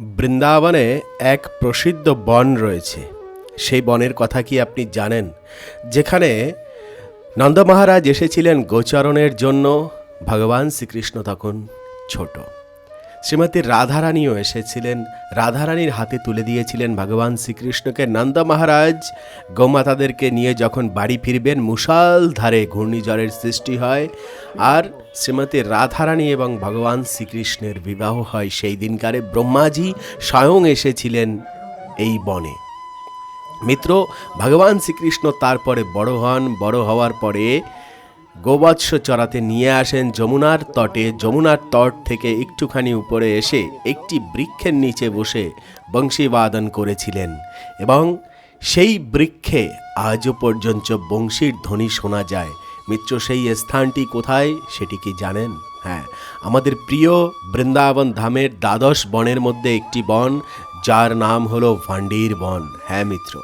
বৃন্দাবনে এক প্রসিদ্ধ বন রয়েছে। সেই বনের কথা কি আপনি জানেন? যেখানে নন্দ মহারাজ এসেছিলেন গোচরণের জন্য। ভগবান শ্রীকৃষ্ণ তখন ছোট। শ্রীমতী রাধারানীও এসেছিলেন। রাধারানীর হাতে তুলে দিয়েছিলেন ভগবান শ্রীকৃষ্ণকে। নন্দ মহারাজ গোমাতাদেরকে নিয়ে যখন বাড়ি ফিরবেন, মুষাল ধারে ঘূর্ণিঝড়ের সৃষ্টি হয়। আর শ্রীমতী রাধারানী এবং ভগবান শ্রীকৃষ্ণের বিবাহ হয় সেই দিনকারে। ব্রহ্মাজি স্বয়ং এসেছিলেন এই বনে। মিত্র, ভগবান শ্রীকৃষ্ণ তারপরে বড় হন। বড় হওয়ার পরে গোবৎস চড়াতে নিয়ে আসেন যমুনার তটে। যমুনার তট থেকে একটুখানি উপরে এসে একটি বৃক্ষের নিচে বসে বংশীবাদন করেছিলেন এবং সেই বৃক্ষে আজও পর্যন্ত বংশীর ধ্বনি শোনা যায়। মিত্র, সেই স্থানটি কোথায় সেটি কি জানেন? হ্যাঁ আমাদের প্রিয় বৃন্দাবন ধামের দ্বাদশ বনের মধ্যে একটি বন, যার নাম হলো ভান্ডির বন। হ্যাঁ মিত্র।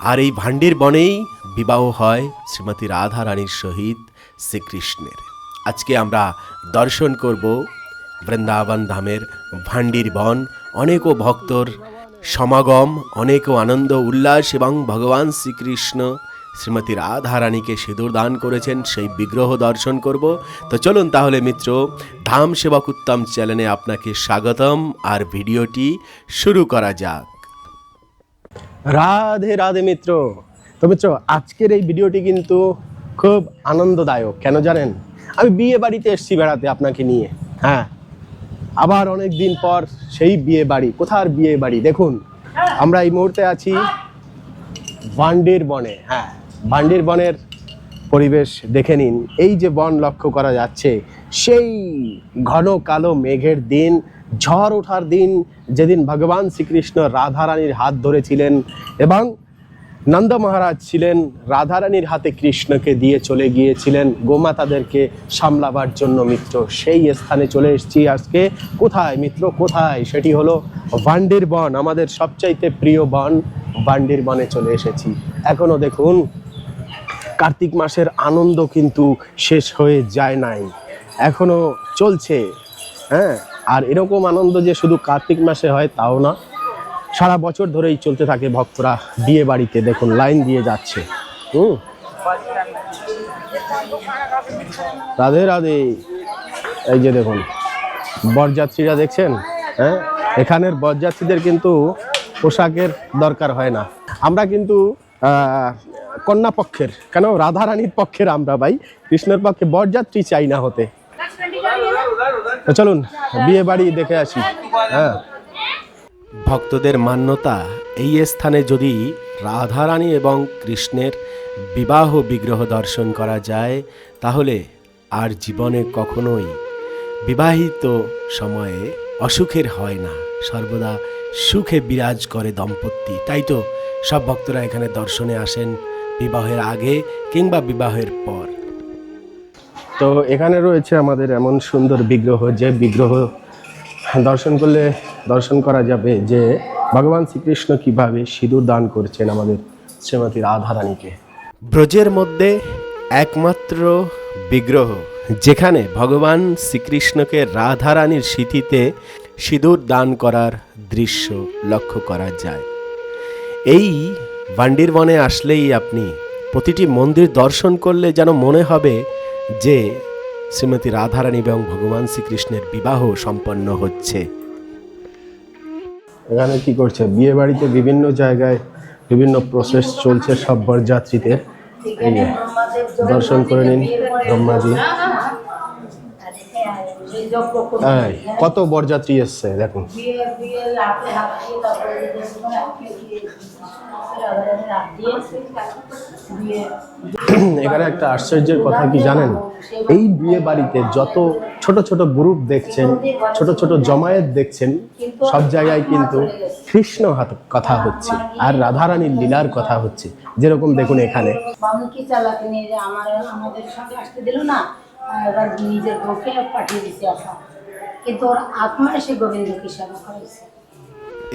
আর এই ভান্ডির বনেই বিবাহ হয় শ্রীমতী রাধা রানীর সহিত। শ্রীকৃষ্ণের। আজকে আমরা দর্শন করব বৃন্দাবন ধামের ভান্ডির বন। অনেকও ভক্তর সমাগম, অনেকও আনন্দ, উল্লাস এবং ভগবান শ্রীকৃষ্ণ শ্রীমতী রাধা রানীকে সিঁদুর দান করেছেন, সেই বিগ্রহ দর্শন করব। তো চলুন তাহলে মিত্র, ধাম সেবক উত্তম চ্যানেলে আপনাকে স্বাগতম আর ভিডিওটি শুরু করা যাক। রাধে রাধে মিত্র। তো মিত্র, আজকের এই ভিডিওটি কিন্তু খুব আনন্দদায়ক, কেন জানেন? আমি বিয়ে বাড়িতে এসেছি বেড়াতে আপনাকে নিয়ে। হ্যাঁ আবার অনেক দিন পর সেই বিয়ে বাড়ি। কোথার বিয়ে বাড়ি? দেখুন, আমরা এই মুহূর্তে আছি ভান্ডির বনে হ্যাঁ ভান্ডির বনের পরিবেশ দেখে নিন। এই যে বন লক্ষ্য করা যাচ্ছে, সেই ঘন কালো মেঘের দিন, ঝড় ওঠার দিন, যেদিন ভগবান শ্রীকৃষ্ণ রাধারানীর হাত ধরেছিলেন এবং নন্দ মহারাজ ছিলেন, রাধারানীর হাতে কৃষ্ণকে দিয়ে চলে গিয়েছিলেন, গোমাতাদেরকে সামলাবার জন্য মিত্র। সেই স্থানে চলে এসেছি আজকে। কোথায় মিত্র? কোথায়? সেটি হলো ভান্ডির বন, আমাদের সবচাইতে প্রিয় বন। ভান্ডির বনে চলে এসেছি। এখনও দেখুন, কার্তিক মাসের আনন্দ কিন্তু শেষ হয়ে যায় নাই। এখনও চলছে হ্যাঁ? আর এরকম আনন্দ যে শুধু কার্তিক মাসে হয়, তাও না। সারা বছর ধরেই চলতে থাকে ভক্তরা বিয়ে বাড়িতে। দেখুন, লাইন দিয়ে যাচ্ছে। হুম। রাধে রাধে। এই যে দেখুন, বরযাত্রীরা দেখছেন? হ্যাঁ? এখানের বরযাত্রীদের কিন্তু পোশাকের দরকার হয় না। আমরা কিন্তু কন্যা পক্ষের, কেন? রাধারানীর পক্ষের আমরা ভাই। কৃষ্ণের পক্ষে বরযাত্রী চাই না হতে। চলুন, বিয়ে বাড়ি দেখে আসি। হ্যাঁ। ভক্তদের মান্যতা এই স্থানে যদি রাধারানী এবং কৃষ্ণের বিবাহ বিগ্রহ দর্শন করা যায়, তাহলে আর জীবনে কখনোই বিবাহিত সময়ে অসুখের হয় না। সর্বদা সুখে বিরাজ করে দম্পতি। তাই তো সব ভক্তরা এখানে দর্শনে আসেন বিবাহের আগে কিংবা বিবাহের পর। তো এখানে রয়েছে আমাদের এমন সুন্দর বিগ্রহ, যে বিগ্রহ দর্শন করলে দর্শন করা যাবে যে ভগবান শ্রীকৃষ্ণ কীভাবে সিঁদুর দান করছেন আমাদের শ্রীমতী রাধারানীকে। ব্রজের মধ্যে একমাত্র বিগ্রহ, যেখানে ভগবান শ্রীকৃষ্ণকে রাধারানীর স্মৃতিতে সিঁদুর দান করার দৃশ্য লক্ষ্য করা যায়। এই বান্ডির বনে আসলেই আপনি প্রতিটি মন্দির দর্শন করলে যেন মনে হবে যে শ্রীমতী রাধারানী এবং ভগবান শ্রীকৃষ্ণের বিবাহ সম্পন্ন হচ্ছে। এখানে কি করছে? বিয়ে বাড়িতে বিভিন্ন জায়গায় বিভিন্ন প্রসেস চলছে সব বরযাত্রীদের। দর্শন করে নিন ব্রহ্মাজি। কত বরযাত্রী এসছে, দেখুন। এখানে একটা আশ্চর্যের কথা কি জানেন? এই বিয়ে বাড়িতে যত ছোট ছোট গ্রুপ দেখছেন, ছোট ছোট জমায়েত দেখছেন, সব জায়গায় কিন্তু কৃষ্ণ কথা হচ্ছে আর রাধারানীর লীলার কথা হচ্ছে, যেরকম দেখুন এখানে। আমাদের সঙ্গে আসতে দিল না এবার নিজের বউকে পাঠিয়ে দিছে আসা কিন্তু ওর আত্মা এসে গোবিন্দকে সেবা করেছে।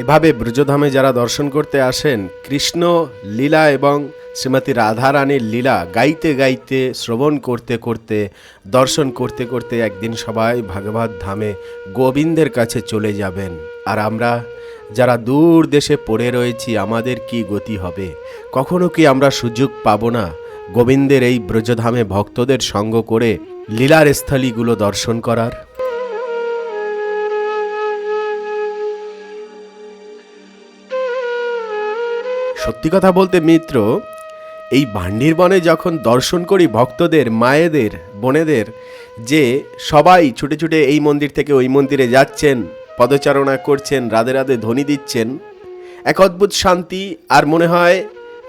এভাবে ব্রজধামে যারা দর্শন করতে আসেন, কৃষ্ণ লীলা এবং শ্রীমতী রাধারানীর লীলা গাইতে গাইতে, শ্রবণ করতে করতে, দর্শন করতে করতে একদিন সবাই ভাগবত ধামে গোবিন্দের কাছে চলে যাবেন। আর আমরা যারা দূর দেশে পড়ে রয়েছি, আমাদের কি গতি হবে? কখনো কি আমরা সুযোগ পাব না? গোবিন্দের এই ব্রজধামে ভক্তদের সঙ্গ করে লীলার স্থলীগুলো দর্শন করার। সত্যি কথা বলতে মিত্র, এই ভান্ডির বনে যখন দর্শন করি ভক্তদের, মায়েদের, বোনেদের, যে সবাই ছুটে ছুটে এই মন্দির থেকে ওই মন্দিরে যাচ্ছেন, পদচারণা করছেন, রাধে রাধে ধ্বনি দিচ্ছেন, এক অদ্ভুত শান্তি আর মনে হয়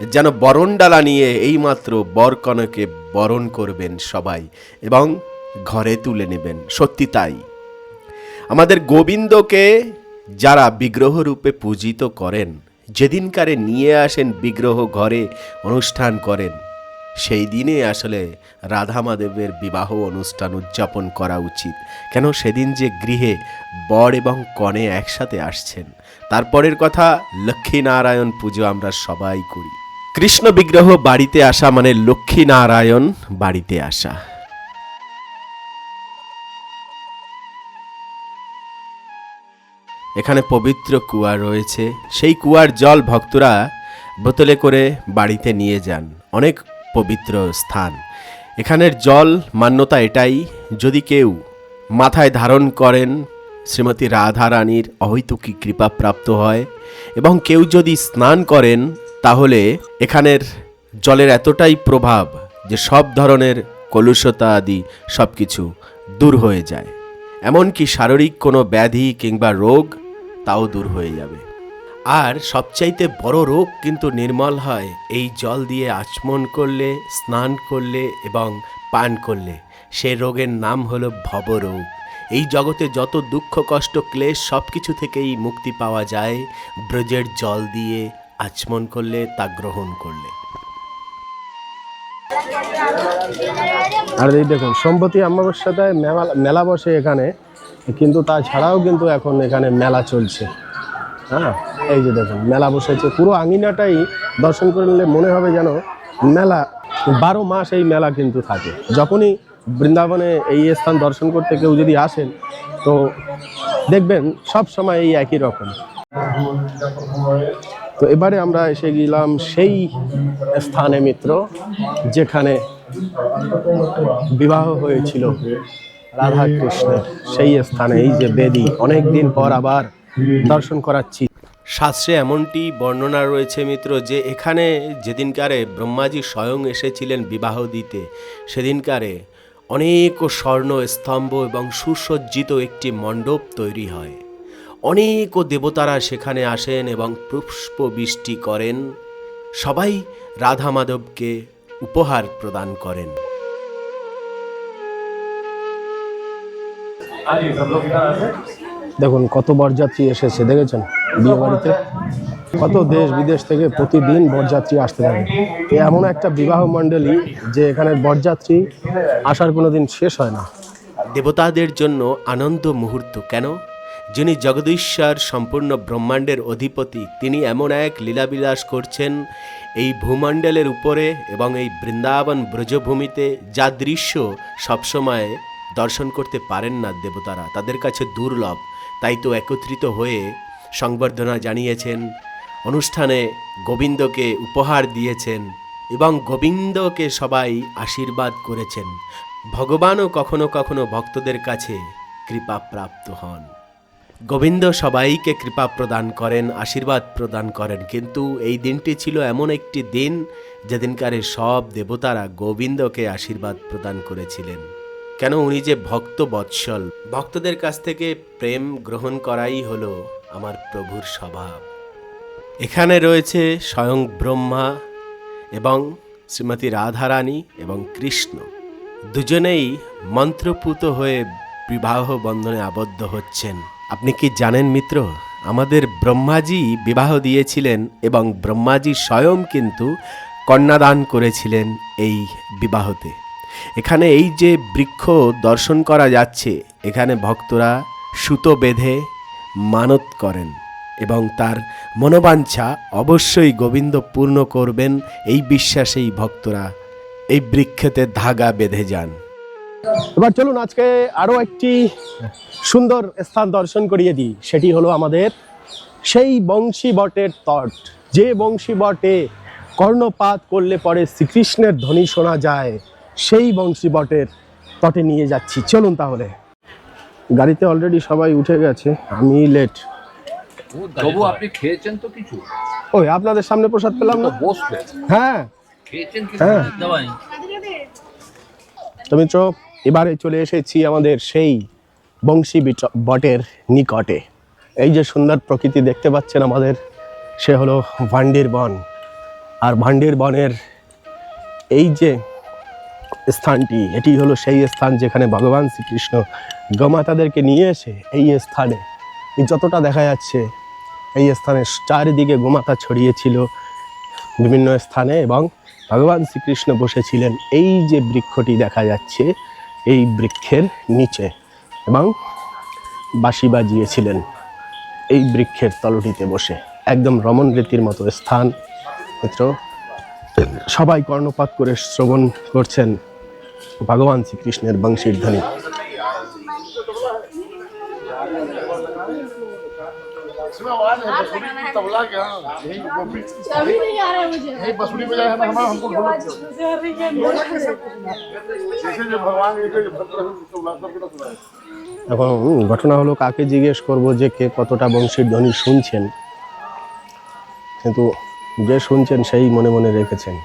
যেন বরণডালা নিয়ে এইমাত্র বরকনকে বরণ করবেন সবাই এবং ঘরে তুলে নেবেন। সত্যি তাই। আমাদের গোবিন্দকে যারা বিগ্রহ রূপে পূজিত করেন, যেদিনকারে নিয়ে আসেন বিগ্রহ ঘরে অনুষ্ঠান করেন, সেই দিনে আসলে রাধা মাধবের বিবাহ অনুষ্ঠান উদযাপন করা উচিত। কেন সেদিন যে গৃহে বর এবং কনে একসাথে আসছেন, তারপরের কথা লক্ষ্মীনারায়ণ পুজো আমরা সবাই করি। কৃষ্ণ বিগ্রহ বাড়িতে আসা মানে লক্ষ্মীনারায়ণ বাড়িতে আসা। এখানে পবিত্র কুয়া রয়েছে। সেই কুয়ার জল ভক্তরা বোতলে করে বাড়িতে নিয়ে যান। অনেক পবিত্র স্থান। এখানের জল মান্যতা এটাই, যদি কেউ মাথায় ধারণ করেন শ্রীমতী রাধা রানীর অহৈতুকী কৃপা প্রাপ্ত হয় এবং কেউ যদি স্নান করেন তাহলে এখানের জলের এতটাই প্রভাব যে সব ধরনের কলুষতা আদি সব কিছু দূর হয়ে যায়। এমনকি শারীরিক কোনো ব্যাধি কিংবা রোগ তাও দূর হয়ে যাবে। আর সবচাইতে বড় রোগ কিন্তু নির্মল হয় এই জল দিয়ে আচমন করলে, স্নান করলে এবং পান করলে। সে রোগের নাম হলো ভবরোগ। এই জগতে যত দুঃখ, কষ্ট, ক্লেশ সব কিছু থেকেই মুক্তি পাওয়া যায় ব্রজের জল দিয়ে আচমন করলে, তা গ্রহণ করলে। আর এই দেখুন, সম্প্রতি অমাবস্যাতে মেলা মেলা বসে এখানে, কিন্তু তাছাড়াও কিন্তু এখন এখানে মেলা চলছে। হ্যাঁ এই যে দেখুন, মেলা বসেছে। পুরো আঙিনাটাই দর্শন করলে মনে হবে যেন মেলা, বারো মাস এই মেলা কিন্তু থাকে। যখনই বৃন্দাবনে এই স্থান দর্শন করতে কেউ যদি আসেন, তো দেখবেন সব সময় এই একই রকম। তো এবারে আমরা এসে গেলাম সেই স্থানে মিত্র, যেখানে বিবাহ হয়েছিল রাধা কৃষ্ণের সেই স্থানে, এই যে বেদি অনেক দিন পর আবার দর্শন করাচ্ছি। শাস্ত্রে এমনটি বর্ণনা রয়েছে মিত্র, যে এখানে যেদিনকারে ব্রহ্মাজি স্বয়ং এসেছিলেন বিবাহ দিতে, সেদিনকারে অনেক স্বর্ণ স্তম্ভ এবং সুসজ্জিত একটি মণ্ডপ তৈরি হয়। অনেক দেবতারা সেখানে আসেন এবং পুষ্প বৃষ্টি করেন। সবাই রাধা মাধবকে উপহার প্রদান করেন। দেখুন কত বরযাত্রী এসেছে দেখেছেন? বিয়ে বাড়িতে কত দেশ বিদেশ থেকে প্রতিদিন বরযাত্রী আসতে থাকে। এমন একটা বিবাহ মণ্ডলী যে এখানে বরযাত্রী আসার কোনো দিন শেষ হয় না। দেবতাদের জন্য আনন্দ মুহূর্ত কেন? যিনি জগদীশ্বর সম্পূর্ণ ব্রহ্মাণ্ডের অধিপতি, তিনি এমন এক লীলাবিলাস করছেন, এই ভূমণ্ডলের উপরে এবং এই বৃন্দাবন ব্রজভূমিতে, যা দৃশ্য সবসময় দর্শন করতে পারেন না দেবতারা, তাদের কাছে দুর্লভ। তাই তো একত্রিত হয়ে সংবর্ধনা জানিয়েছেন, অনুষ্ঠানে গোবিন্দকে উপহার দিয়েছেন এবং গোবিন্দকে সবাই আশীর্বাদ করেছেন। ভগবানও কখনো কখনো ভক্তদের কাছে কৃপা প্রাপ্ত হন। গোবিন্দ সবাইকে কৃপা প্রদান করেন, আশীর্বাদ প্রদান করেন। কিন্তু এই দিনটি ছিল এমন একটি দিন যেদিনকারে সব দেবতারা গোবিন্দকে আশীর্বাদ প্রদান করেছিলেন। কেন উনি যে ভক্ত বৎসল? ভক্তদের কাছ থেকে প্রেম গ্রহণ করাই হলো আমার প্রভুর স্বভাব। এখানে রয়েছে স্বয়ং ব্রহ্মা এবং শ্রীমতী রাধারানী এবং কৃষ্ণ। দুজনেই মন্ত্রপুত হয়ে বিবাহ বন্ধনে আবদ্ধ হচ্ছেন। আপনি কি জানেন মিত্র, আমাদের ব্রহ্মাজি বিবাহ দিয়েছিলেন এবং ব্রহ্মাজি স্বয়ং কিন্তু কন্যাদান করেছিলেন এই বিবাহতে। এখানে এই যে বৃক্ষ দর্শন করা যাচ্ছে, এখানে ভক্তরা সুতো বেঁধে মানত করেন এবং তার মনোবাঞ্ছা অবশ্যই গোবিন্দ পূর্ণ করবেন, এই বিশ্বাসেই ভক্তরা এই বৃক্ষেতে ধাগা বেঁধে যান। এবার চলুন আজকে আরও একটি সুন্দর স্থান দর্শন করিয়ে দিই। সেটি হলো আমাদের সেই বংশী বটের তট। যে বংশী বটে কর্ণপাত করলে পরে শ্রীকৃষ্ণের ধ্বনি শোনা যায় সেই বংশী বটের তটে নিয়ে যাচ্ছি। চলুন তাহলে। গাড়িতে অলরেডি সবাই উঠে গেছে আমি লেট তবু আপনি খেয়েছেন তো কিছু? ওই আপনাদের সামনে প্রসাদ পেলাম না? হ্যাঁ। খেয়েছেন কিছু? হ্যাঁ। দেওয়াই তো মিত্র এবারে চলে এসেছি আমাদের সেই বংশী বিট- বটের নিকটে। এই যে সুন্দর প্রকৃতি দেখতে পাচ্ছেন আমাদের, সে হলো ভান্ডির বন আর ভান্ডির বনের এই যে স্থানটি, এটি হলো সেই স্থান যেখানে ভগবান শ্রীকৃষ্ণ গোমাতাদেরকে নিয়ে এসে এই স্থানে, যতটা দেখা যাচ্ছে, এই স্থানে চারিদিকে গোমাতা ছড়িয়েছিল বিভিন্ন স্থানে এবং ভগবান শ্রীকৃষ্ণ বসেছিলেন। এই যে বৃক্ষটি দেখা যাচ্ছে এই বৃক্ষের নিচে এবং বাসি বাজিয়েছিলেন এই বৃক্ষের তলটিতে বসে। একদম রমণ রীতির মতো স্থান, মিত্র। সবাই কর্ণপাত করে শ্রবণ করছেন ভগবান শ্রীকৃষ্ণের বংশীর ধ্বনি। अभी नहीं आ रहा है मुझे यही बसुरी बजाय हमें हमारा हमको ढोलक जैसे जो भगवान एक जो भक्त रहे तो उल्लास करके ना सुनाए এখন উম, ঘটনা হলো কাকে জিজ্ঞেস করব যে কে কতটা বংশীর ধ্বনি শুনছেন কিন্তু যে শুনছেন সেই মনে মনে রেখেছেন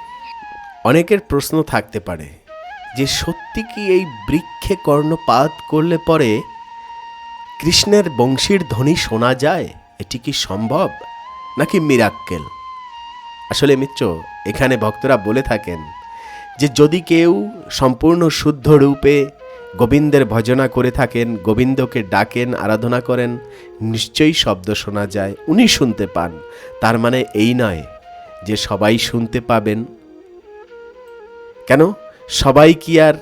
অনেকের প্রশ্ন থাকতে পারে যে সত্যি কি এই বৃক্ষে কর্ণপাত করলে পরে কৃষ্ণের বংশীর ধ্বনি শোনা যায় এটি কি সম্ভব নাকি মিরাক্কেল? আসলে মিত্র, এখানে ভক্তরা বলে থাকেন যে যদি কেউ সম্পূর্ণ শুদ্ধ রূপে গোবিন্দের ভজনা করে থাকেন, গোবিন্দকে ডাকেন, আরাধনা করেন, নিশ্চয়ই শব্দ শোনা যায়, উনি শুনতে পান। তার মানে এই নয় যে সবাই শুনতে পাবেন। কেন? সবাই কি আর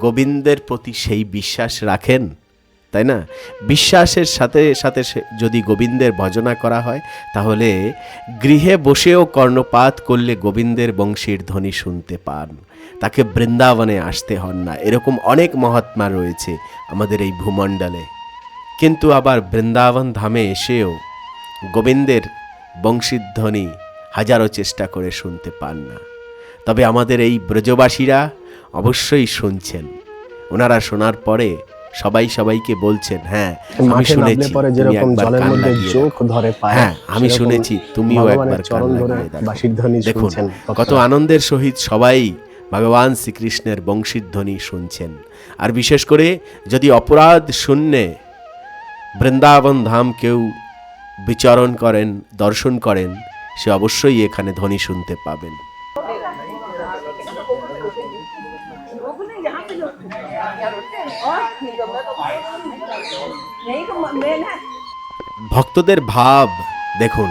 গোবিন্দের প্রতি সেই বিশ্বাস রাখেন? তাই না? বিশ্বাসের সাথে সাথে যদি গোবিন্দের ভজনা করা হয়, তাহলে গৃহে বসেও কর্ণপাত করলে গোবিন্দের বংশীর ধ্বনি শুনতে পান। তাকে বৃন্দাবনে আসতে হন না। এরকম অনেক মহাত্মা রয়েছে আমাদের এই ভূমণ্ডলে। কিন্তু আবার বৃন্দাবন ধামে এসেও গোবিন্দের বংশীধ্বনি হাজারো চেষ্টা করে শুনতে পান না। তবে আমাদের এই ব্রজবাসীরা অবশ্যই শুনছেন। ওনারা শোনার পরে সবাই সবাইকে বলছেন হ্যাঁ আমি শুনেছি যেরকম জলের মধ্যে চোখ ধরে পায় হ্যাঁ আমি শুনেছি তুমিও একবার দেখুন শুনছেন কত। আনন্দের সহিত সবাই ভগবান শ্রীকৃষ্ণের বংশীর ধ্বনি শুনছেন। আর বিশেষ করে যদি অপরাধ শূন্যে বৃন্দাবন ধাম কেউ বিচরণ করেন দর্শন করেন সে অবশ্যই এখানে ধ্বনি শুনতে পাবেন। ভক্তদের ভাব, দেখুন,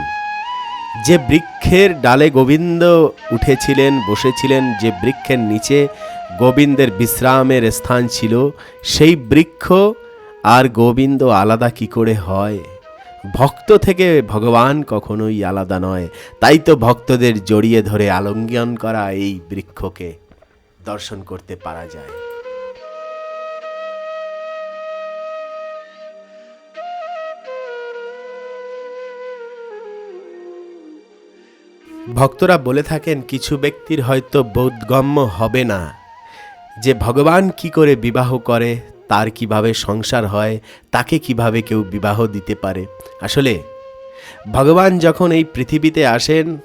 যে বৃক্ষের ডালে গোবিন্দ উঠেছিলেন, বসেছিলেন, যে বৃক্ষের নিচে গোবিন্দের বিশ্রামের স্থান ছিল, সেই বৃক্ষ আর গোবিন্দ আলাদা কি করে হয়? ভক্ত থেকে ভগবান কখনোই আলাদা নয়। তাই তো ভক্তদের জড়িয়ে ধরে আলঙ্গন করা এই বৃক্ষকে দর্শন করতে পারা যায়। ভক্তরা বলে থাকেন, কিছু ব্যক্তির হয়তো বোধগম্য হবে না। যে ভগবান কি করে বিবাহ করে, তার কীভাবে সংসার হয়, তাকে কীভাবে কেউ বিবাহ দিতে পারে। আসলে, ভগবান যখন এই পৃথিবীতে আসেন,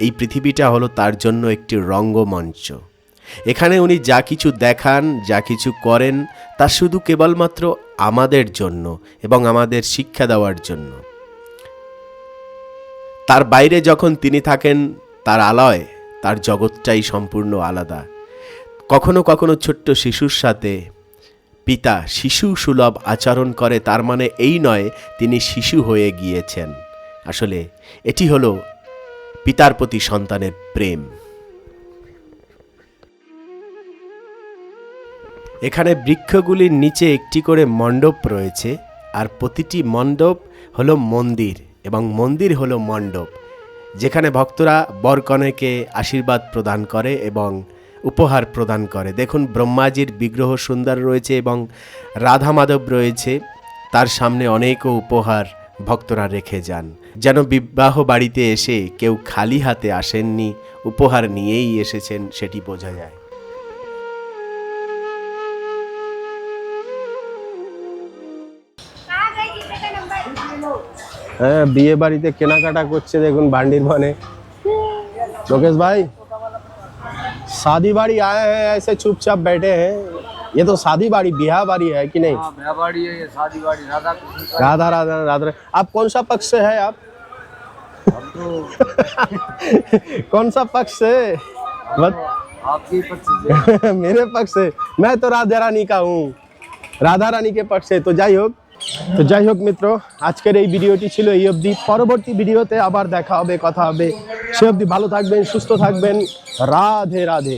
এই পৃথিবীটা হলো তার জন্য একটি রঙ্গমঞ্চ। এখানে উনি যা কিছু দেখান, যা কিছু করেন, তা শুধু কেবলমাত্র আমাদের জন্য এবং আমাদের শিক্ষা দেওয়ার জন্য। তার বাইরে যখন তিনি থাকেন, তার আলয়, তার জগৎটাই সম্পূর্ণ আলাদা। কখনো কখনো ছোট্ট শিশুর সাথে পিতা শিশু সুলভ আচরণ করে, তার মানে এই নয় তিনি শিশু হয়ে গিয়েছেন। আসলে এটি হলো পিতার প্রতি সন্তানের প্রেম। এখানে বৃক্ষগুলির নিচে একটি করে মণ্ডপ রয়েছে, আর প্রতিটি মণ্ডপ হলো মন্দির। এবং মন্দির হল মণ্ডপ, যেখানে ভক্তরা বরকনেকে আশীর্বাদ প্রদান করে এবং উপহার প্রদান করে। দেখুন, ব্রহ্মাজির বিগ্রহ সুন্দর রয়েছে এবং রাধা মাধব রয়েছে। তার সামনে অনেকও উপহার ভক্তরা রেখে যান। যেন বিবাহ বাড়িতে এসে কেউ খালি হাতে আসেননি, উপহার নিয়েই এসেছেন, সেটি বোঝা যায়। হ্যাঁ বিয়ে বাড়িতে কেনাকাটা করছে দেখুন ভান্ডির বনে लोकेश भाई शादी बाड़ी आए हैं ऐसे चुपचाप बैठे हैं ये तो शादी बाड़ी बिहार बाड़ी है कि नहीं हाँ ब्याहबाड़ी है ये शादी बाड़ी राधा कृष्ण का राधा राधा राधा आप कौन सा पक्ष से है आप हम तो कौन सा पक्ष से बत... आपके पक्ष से मेरे पक्ष से मैं तो राधा रानी का हूँ রাধা রানীকে পাচ্ছে তো যাই হোক তো যাই হোক মিত্র, আজকের এই ভিডিওটি ছিল এই অবধি। পরবর্তী ভিডিওতে আবার দেখা হবে, কথা হবে। সে অবধি ভালো থাকবেন, সুস্থ থাকবেন। রাধে রাধে।